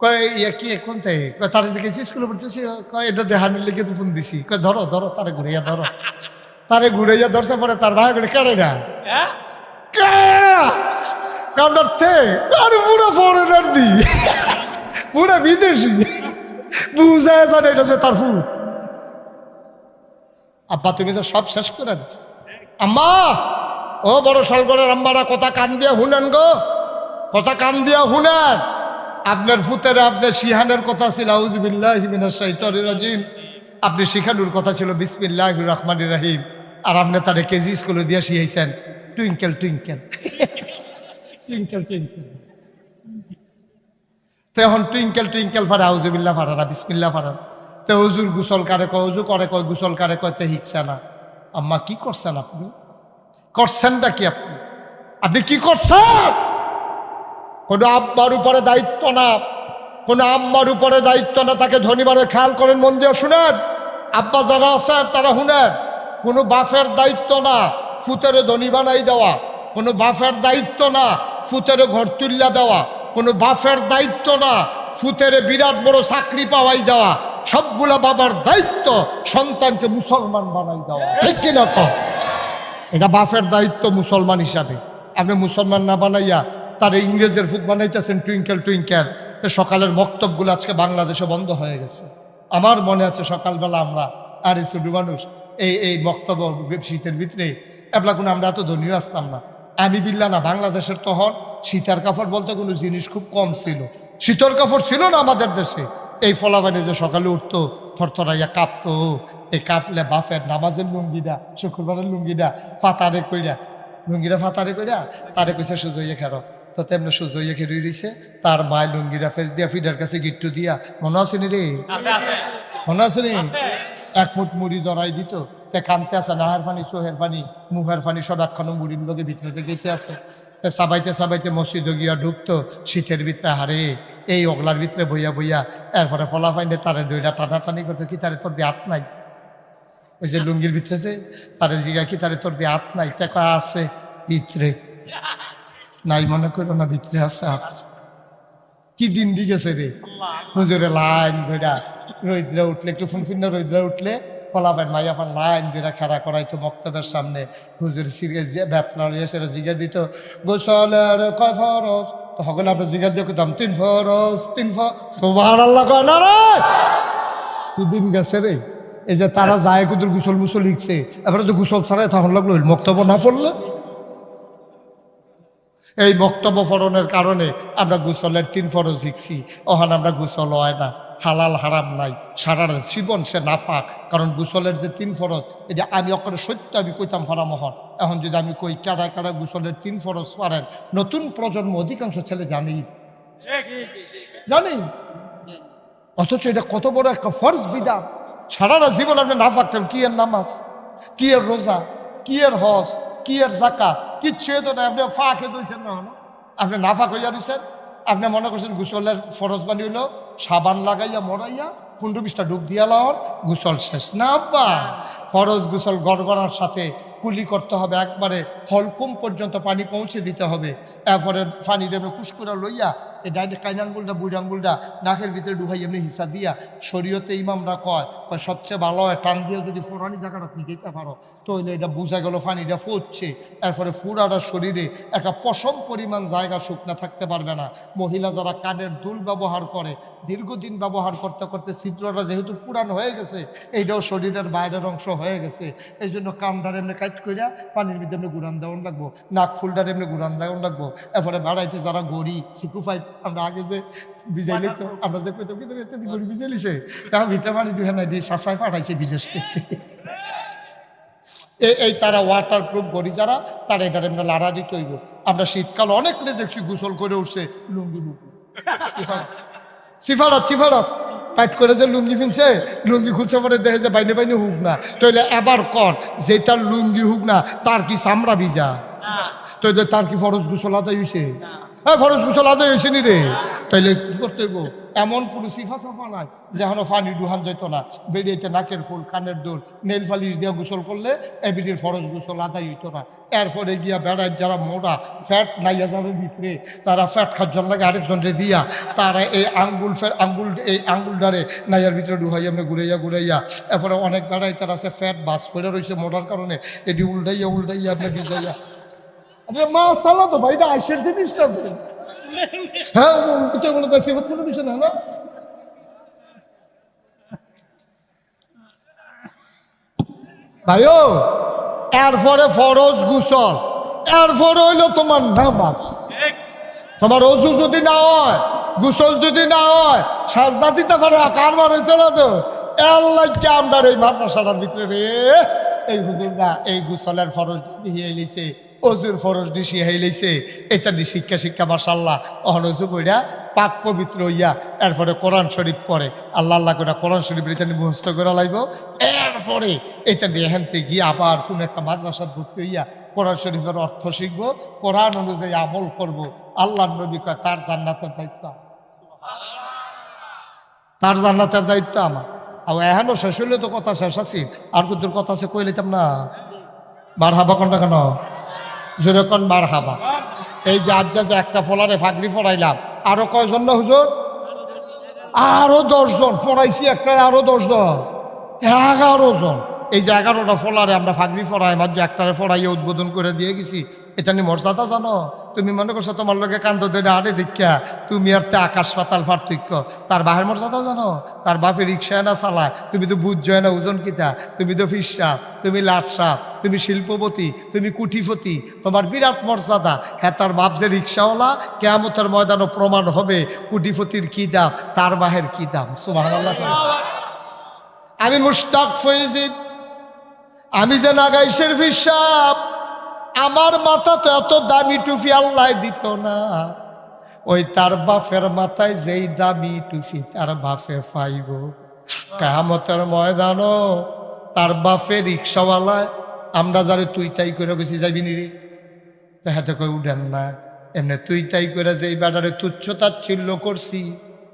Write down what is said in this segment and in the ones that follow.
কয় ইয়া কি কোন কয় তার যে গেছি স্কুলে পড়তেছি কয় এটা দেহানির লিখে তো ফোন দিছি। কয় ধরো ধরো তারে ঘুরাইয়া ধরো। তারে ঘুরাইয়া ধরছে পরে তার ভাই করে কেড়ে না? কামড়ার থে আরে পুরো ফরেনার দি। পুরো বিদেশি। বুঝায় জানে এটা যে তার ফুল আব্বা তুমি তো সব শেষ করে আম্মা ও বড় সলগরের আম্মারা কথা কান দিয়া শুনেন গো। কথা কান দিয়া শুনেন। আপনার ফুতের আপনার শিহানের কথা ছিল রাজিম। আপনি শিখানুর কথা ছিল বিসমিল্লাহ রহমান রাহিম। আর আপনি তারে কেজি স্কুলে দিয়ে শিখাইছেন, টুইঙ্কেল টুইঙ্কেল। Twinkle twinkle. তো এখন টুইঙ্কেল টুইঙ্কেল ফারে আউজবিল্লা ফারানা বিসমিল্লা ফারানা তে হুজুর গুসল কারে কয়, হুজুর করে কয়, গুসল কারে কয়, তে হিকছে না। আম্মা, কি করছেন আপনি? করছেনটা কি আপনি? আপনি কি করছেন? কোনো আব্বার উপরে দায়িত্ব না, কোনো আম্মার উপরে দায়িত্ব না। তাকে ধনীবারে খেয়াল করেন, মন দিয়ে শুনেন। আব্বা যারা আছে তারা শুনেন, কোনো বাফের দায়িত্ব না ফুতেরে ধনী বানাই দেওয়া, কোনো বাফের দায়িত্ব না ফুতেরে ঘর তুল্লা দেওয়া, কোনো বাফের দায়িত্ব না ফুতেরে বিরাট বড় চাকরি পাওয়াই দেওয়া। সবগুলা বাবার দায়িত্ব সন্তানকে মুসলমান বানাই দেওয়া। ঠিক কিনা কহ এটা বাফের দায়িত্ব মুসলমান হিসাবে। আপনি মুসলমান না বানাইয়া তার ইংরেজের ফুট বানাইতেছেন টুইঙ্কেল টুইঙ্কেল। সকালের বক্তব্যগুলো আজকে বাংলাদেশে বন্ধ হয়ে গেছে। আমার মনে আছে সকালবেলা আমরা আর এই ছোট মানুষ এই এই বক্তব্য শীতের ভিতরে, এবলা কোনো আমরা এত ধনীয় আসতাম না। আমি বিল্লা না, বাংলাদেশের তখন শীতের কাপড় বলতে কোনো জিনিস খুব কম ছিল। শীতল কাপড় ছিল না আমাদের দেশে। এই ফলাবানি যে সকালে উঠতো, থরথরাইয়া কাঁপতো, এই কাঁপলে বাফের নামাজের লুঙ্গিটা, শুক্রবারের লুঙ্গিটা, ফাতারে কইরা লুঙ্গিরা ফাতারে কইরা, তারে কইছে সুজইয়ে খেরো। তো তেমনি সুজইয়ে খেরুই রইছে। তার মায় লুঙ্গিরা ফেস দিয়া ফিডার কাছে গিট্টু দিয়া মনে আছে নি রে? মনে আছে নি? এক মুঠ মুড়ি ধরাই দিত তে কানতে আছে নাহার পানি সোহের পানি মুখের পানি একখানো মুড়ির লোকে ভিতরে গেতে আছে। তে সাবাইতে সাবাইতে মসজিদে গিয়া ঢুকতো শীতের ভিতরে হারে এই অগলার ভিতরে বইয়া বইয়া এরপরে ফলা ফাইনে তারে দইটা টানাটানি করতো কি তারে তোর দিয়ে হাত নাই? ওই যে লুঙ্গির ভিতরে যে তারে জিগা কি তারে তোর দিয়ে হাত নাই? তে কয় আছে ভিতরে নাই, মনে করো না, ভিতরে আছে হাত। কি দিন গেছে রে? হুজুরে লাইন ধইরা রৈদ্রা উঠলে, একটু ফুনফিন্ন রৈদ্রা উঠলে ফলাবেন মাই এখন লাইন ধরে খেলা করাইতো মক্তবের সামনে। হুজুর ব্যথনা রয়ে সেটা জিগার দিত, গোসলের কয় ফরজ তো হগলে আমরা জিগার দিয়ে করতাম তিন ফরজ, তিন ফর সোভার আল্লাহ কয়, না রে কি দিন গেছে রে? এই যে তারা যায় কুদুর গুসল মুসল লিখছে, এবারে তো গুসল ছাড়াই তখন লাগল মক্তব্য না পড়লে এই বক্তব্য ফরণের কারণে আমরা গুসলের তিন ফরজ শিখছি। ওখানে আমরা গুসল হয় না। হালাল হারাম নাই। সারা জীবন সে নাফাক। কারণ গুসলের যে তিন ফরজ এটা আমি অকরে সত্য আমি কইতাম হরামহর এখন যদি আমি কই কারা কারা গুসলের তিন ফরজ পারেন, নতুন প্রজন্ম অধিকাংশ ছেলে জানেই। জানি অথচ এটা কত বড় একটা ফরজ বিধান। সারাটা জীবন আপনি না থাকতেন কি এর নামাজ? কি এর রোজা? কি এর হজ? কি এর জাকাত কিচ্ছু তো না আপনি ফাঁকে দিয়েছেন না হলো। আপনি না ফাঁক হইয়া দিয়েছেন আপনি মনে করছেন গুসলের ফরজ বানি হইল, সাবান লাগাইয়া, মরাইয়া পনেরো বিশটা ডুব দিয়া লওয়ার, গুসল শেষ না আব্বা, ফরজ গুসল গড়গড়ার সাথে কুলি করতে হবে, একবারে হলকুম পর্যন্ত পানি পৌঁছে দিতে হবে এরপরে পানি দেবে কুসকুরা লইয়া এই ডাইরেক্ট কাইন আঙ্গুলটা, বুড়ি আঙ্গুলটা নাকের ভিতরে ডুহাই এমনি হিসা দিয়া শরীয়তে ইমামরা কয় কয় সবচেয়ে ভালো হয়, টান দিয়ে যদি ফোরানি জায়গাটা তুমি দিতে পারো তো এটা বোঝা গেল পানিটা ফুটছে। এরপরে ফুরাটা শরীরে একটা পশম পরিমাণ জায়গা শুকনা থাকতে পারবে না। মহিলা যারা কানের দুল ব্যবহার করে, দীর্ঘদিন ব্যবহার করতে করতে ছিদ্রটা যেহেতু পুরান হয়ে গেছে, এইটাও শরীরের বাইরের অংশ হয়ে গেছে। এই জন্য কামটার এমনি কাজ করিয়া পানির ভিতরে এমনি গুড়ান দেওয়ান লাগবো, নাক ফুলটার এমনি গুড়ান দেওয়ান লাগবো। এরপরে বাড়াইতে যারা গড়ি সিকু ফাইভ আমরা আগে যে আমরা যে কইতাম কিন্তু তা ভিতরে পানি দুহে নাই দিয়ে সাসায় পাঠাইছে বিদেশ থেকে এই এই তারা ওয়াটার প্রুফ গড়ি যারা তারা এটার এমনি লাড়া দিতে হইব। আমরা শীতকাল অনেক করে দেখছি গোসল করে উঠছে লুঙ্গি লুঙ্গি সিফারত সিফারত টাইট করে যে লুঙ্গি ফিনছে লুঙ্গি খুলছে পরে দেখে যে বাইনে বাইনে হুক না। তাইলে এবার কর যে তার লুঙ্গি হুক না তার কি চামড়া ভিজা? তো তার কি ফরজ গোসল আদায় হয়েছে হ্যাঁ ফরজ গোসল আদায় হয়েছে নি রে। তাইলে কি করতে এমন কোনো সিফা সাফা নাই যেন পানি ডুহান যেত না। বেরিয়েছে নাকের ফুল, কানের দোল, নেল ফালিশ দিয়ে গোসল করলে এবিডির ফরজ গোসল আদায় হইতো না। এরপরে গিয়া বেড়ায় যারা মোটা ফ্যাট নাইয়া যাবে ভিতরে, তারা ফ্যাট খাদ্য লাগে আরেকজনরে দিয়া, তারা এই আঙ্গুল আঙ্গুল, এই আঙ্গুল ডারে নাইয়ার ভিতরে ডুহাইয়া এমনি ঘুরাইয়া ঘুরাইয়া, এরপরে অনেক বেড়াই তারা আছে ফ্যাট বাস করে রয়েছে মোটার কারণে, এটি উল্টাইয়া উল্টাইয়া আপনি ভিজাইয়া আরে মা, সালা তো ভাই, এটা আইসের জিনিসটা তো। হ্যাঁ উল্টে বলে তাই সেবা কোনো বিষয় না না? ভাইও, এরপরে ফরজ গুসল, এরপরে হইল তোমার নামাজ। তোমার অজু যদি না হয়, গুসল যদি না হয়, সাজদা দিতে পারে কারবার হইতে না তো? আল্লাহ আমরা এই মাদ্রাসাটার ভিতরে রে। এই হুজুররা এই গুসলের ফরজ দিয়ে লিছে অজুর ফরজ দিছি হাইলেছে এটা দি শিক্ষা শিক্ষা মাসাল্লাহ অহনজু কইরা পাক পবিত্র হইয়া এরপরে কোরআন শরীফ পড়ে। আল্লাহ আল্লাহ করে কোরআন শরীফ এটা নিয়ে মুখস্থ করে লাইব। এরপরে এটা নিয়ে হেনতে গিয়ে আবার কোন একটা মাদ্রাসাত ভর্তি হইয়া কোরআন শরীফের অর্থ শিখব, কোরআন অনুযায়ী আমল করব। আল্লাহ নবী কয়, তার জান্নাতের দায়িত্ব তার জান্নাতের দায়িত্ব আমার। আর এখনও শেষ হইলে তো কথা শেষ আছি। আর কুদ্দুর কথা আছে, কই লইতাম না? বার হাবা কোনটা কেন? জোরে কোন বার হাবা এই যে আজ যে একটা ফলারে ফাগরি ফরাইলাম আরও কয়জন না হুজুর? আরও দশজন ফরাইছি একটা, আরও দশজন, এগারো জন। এই যে এগারোটা ফলারে আমরা ফাগরি ফড়াই মাঝে একটারে ফরাইয়ে উদ্বোধন করে দিয়ে গেছি। এটা নিয়ে মর্যাদা জানো? তুমি মনে করছ তোমার লোকে কান্দ ধরে আরে দেখা তুমি আর তে আকাশ পাতাল পার্থক্য। তার বাহের মর্যাদা জানো? তার বাপে রিক্সা না চালায়। তুমি তো বুঝছ না ওজন কিতা? তুমি তো ফিসাপ তুমি লাট সাপ, তুমি শিল্পপতি, তুমি কুঠিপতি তোমার বিরাট মর্যাদা হ্যাঁ তার বাপ যে রিক্সাওয়ালা, কেয়ামতের ময়দানও প্রমাণ হবে কুটিপতির কি দাম, তার বাহের কি দাম। সুবহানাল্লাহ। আমি মুশতাক ফৈজিব আমি যে নাগাইশের ফিসাব আমার মাথা তো এত দামি টুপি আল্লাহ দিত না। ওই তার বাফের মাথায় যেই দামি টুপি তার বাফে পাইব। কাহামতের ময়দানও তার বাফে রিক্সাওয়ালায়, আমরা যারে তুই তাই করে বেশি যাবি নি রে? হাতে কই উঠেন না। এমনি তুই তাই করে যেই ব্যাটারে তুচ্ছ তাচ্ছিল্য করছি,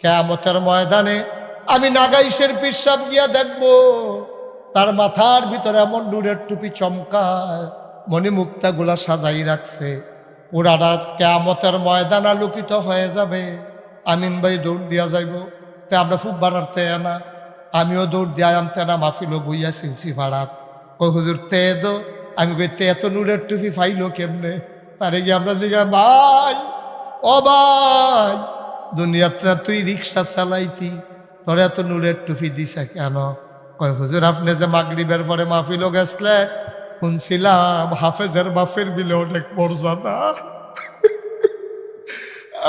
কেয়ামতের ময়দানে আমি নাগাইশের পিসাব গিয়া দেখব। তার মাথার ভিতরে এমন নূরের টুপি চমকায় মনে মুক্তাগুলা সাজাই রাখছে। পুরাটা কেয়ামতের ময়দান আলোকিত হয়ে যাবে। আমিন ভাই দৌড় দিয়া যাইব। তে আমরা খুব বানাতে না। আমিও দৌড় দিয়া আমতে না মাফিলো বইয়া সিলসি ভাড়াত ও হুজুর, তে দো। আমি কই, তে এত নূরের টুপি ফাইলো কেমনে? তারে গিয়ে আমরা জিগা ভাই, ও ভাই, দুনিয়াতে তুই রিক্সা চালাইতি, তোর এত নূরের টুপি দিছে কেন? হুজুর, আপনি যে মাগরিবের পরে মাহফিলও গেছলেন, শুনছিলাম হাফেজের বাফের বিলে অনেক মর্যাদা।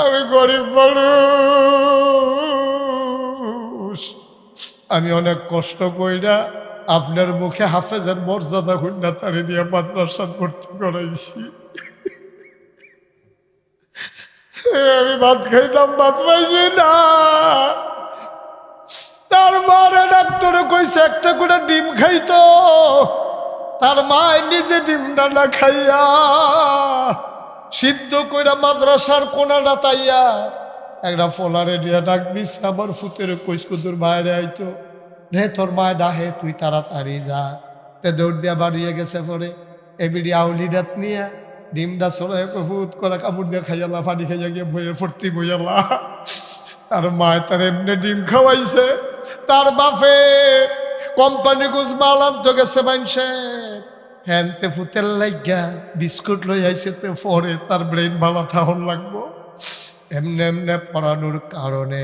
আমি গরিব মানুষ। আমি অনেক কষ্ট কইরা আপনার মুখে হাফেজের মর্যাদা খুঁজনা তারে নিয়ে মাদ্রাসা ভর্তি করাইছি। আমি ভাত খাইতাম ভাত পাইছি না। ডাক্তারে কইছে, একটা করে ডিম খাইতো তার মায় নিজে ডিমটা না খাইয়া সিদ্ধ কইরা মাদ্রাসার কোনাটা তাইয়া একটা ফোলারে দিয়ে ডাক দিছে, আমার ফুতের কইস কুতুর বাইরে আইতো। রে তোর মায় ডাহে তুই তাড়াতাড়ি যা। তে দৌড় দিয়া বাড়িয়ে গেছে পরে। এবিডি আউলিডাত নিয়ে ডিমটা চলে ফুত করা কাপড় দিয়ে খাইয়ালা পানি খাইয়া গিয়ে বইয়ের ফুর্তি বইয়ালা তার মায় তার এমনি ডিম খাওয়াইছে, তার বাপে কোম্পানি কুচ মাল আনতে গেছে মানছে হ্যানতে ফুতের লাগিয়া বিস্কুট লই আইছে তে পরে তার ব্রেন ভালো থাহন লাগবো। এমনি এমনি পড়ানোর কারণে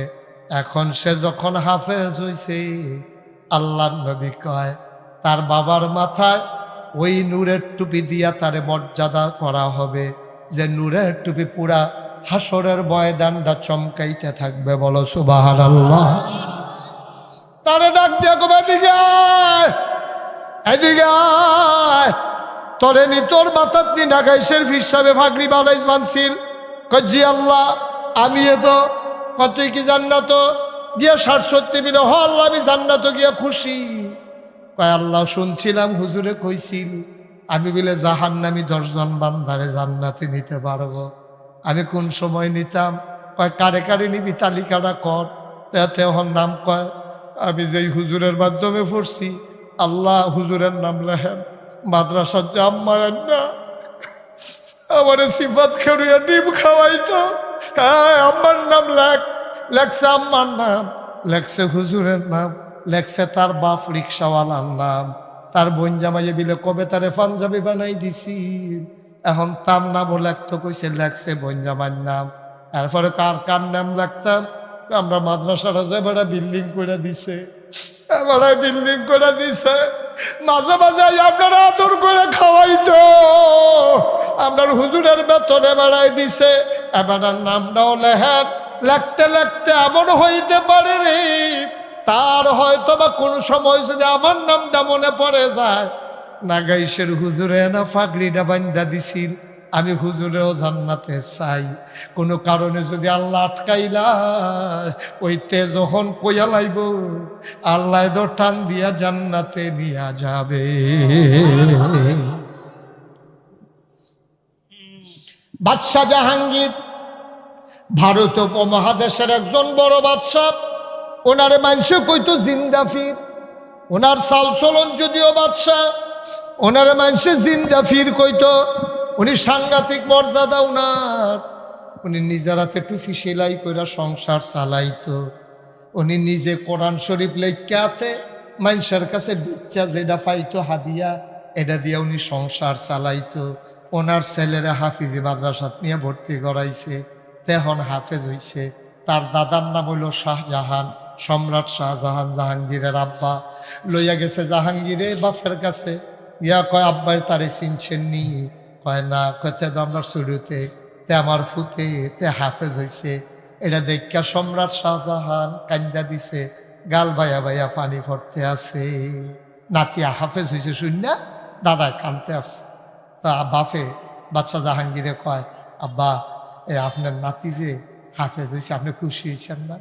এখন সে যখন হাফেজ হইছে, আল্লাহ নবী কয়, তার বাবার মাথায় ওই নূরের টুপি দিয়া তারে মর্যাদা করা হবে, যে নূরের টুপি পুরা হাসরের ময়দানটা চমকাইতে থাকবে, বলো সুবাহার আল্লাহ তারে ডাক দিয়া কবে এদিকে। তোরে নি তোর মাথার দিন আগাইশের হিসাবে ফাগরি বানাইস মানছিল কজি আল্লাহ, আমি এ তো কতই কি জান্নাত? গিয়া ষাট সত্যি বিলে হ আল্লাহ, আমি জান্নাত গিয়া খুশি। কয়, আল্লাহ, শুনছিলাম, হুজুরে কইছিল, আমি বলে জাহান নামি দশজন বান্দারে জান্নাতে নিতে পারব। আমি কোন সময় নিতাম? কারে কারে নিবি তালিকাটা কর। এতে হন নাম কয়, আমি যেই হুজুরের মাধ্যমে পড়ছি, আল্লাহ হুজুরের নাম লেহেন মাদ্রাসার জাম মায়ের না আমার সিফাত খেরুয়া ডিম খাওয়াইতো। হ্যাঁ আমার নাম লেখ, লেখছে আম্মার নাম, লেখছে হুজুরের নাম, লেখছে তার বাপ রিক্সাওয়ালার নাম। তার বোন জামাইয়ে বিলে কবে তারে পাঞ্জাবি বানাই দিছি? এখন তার নামও লেখতো কইছে, লেখছে বোন জামাইয়ের নাম। তারপরে কার কার নাম লাগতাম আমরা মাদ্রাসাটা যে বেড়া বিল্ডিং করে দিছে এবারে বিল্ডিং করে দিছে, মাঝে মাঝে আপনারা আদর করে খাওয়াইতো। আপনার হুজুরের বেতনে বেড়াই দিছে, এবার নামটাও লেহেন লাগতে লাগতে এমন হইতে পারে রে, তার হয়তো বা কোনো সময় যদি আমার নামটা মনে পড়ে যায় নাগাইশের হুজুরে না ফাগড়িটা বান্ধা দিছিল। আমি হুজুরেও জান্নাতে চাই। কোনো কারণে যদি আল্লাহ আটকাইলা, ওই ওইতে যখন কইয়া লাইব, আল্লাহ তো টান দিয়া জান্নাতে নিয়া যাবে। বাদশাহ জাহাঙ্গীর ভারত উপমহাদেশের একজন বড় বাদশাহ। ওনারে মানুষে কইতো জিন্দাফির। ওনার সাল চলন যদিও বাদশাহ। ওনারে মানুষে জিন্দা ফির কইত, উনি সাংঘাতিক মর্যাদা উনার। উনি নিজের হাতে টুফি সেলাই কইরা সংসার চালাইত। উনি নিজে কোরআন শরীফ লেখাতে মানুষের কাছে বিচ্চা যেটা পাইতো হাদিয়া, এটা দিয়ে উনি সংসার চালাইতো। ওনার ছেলেরা হাফিজি মাদ্রাসাত নিয়ে ভর্তি করাইছে, তেহন হাফেজ হইছে। তার দাদার নাম হইল শাহজাহান, সম্রাট শাহজাহান জাহাঙ্গীরের আব্বা। লইয়া গেছে জাহাঙ্গীরে বাপের কাছে। ইয়া কয়, আব্বার তারে চিনছেন নি? কয়, না। কয়তে তো আমার শুরুতে, তে আমার ফুতে, তে হাফেজ হইছে। এটা দেখা সম্রাট শাহজাহান কান্দা দিছে, গাল বাইয়া ভাইয়া পানি ভরতে আছে। নাতিয়া হাফেজ হইছে, শুন দাদা কানতে আছে। তা বাপে বাচ্চা জাহাঙ্গীরে কয়, আব্বা, এ আপনার নাতি যে হাফেজ হয়েছে আপনি খুশি হয়েছেন না?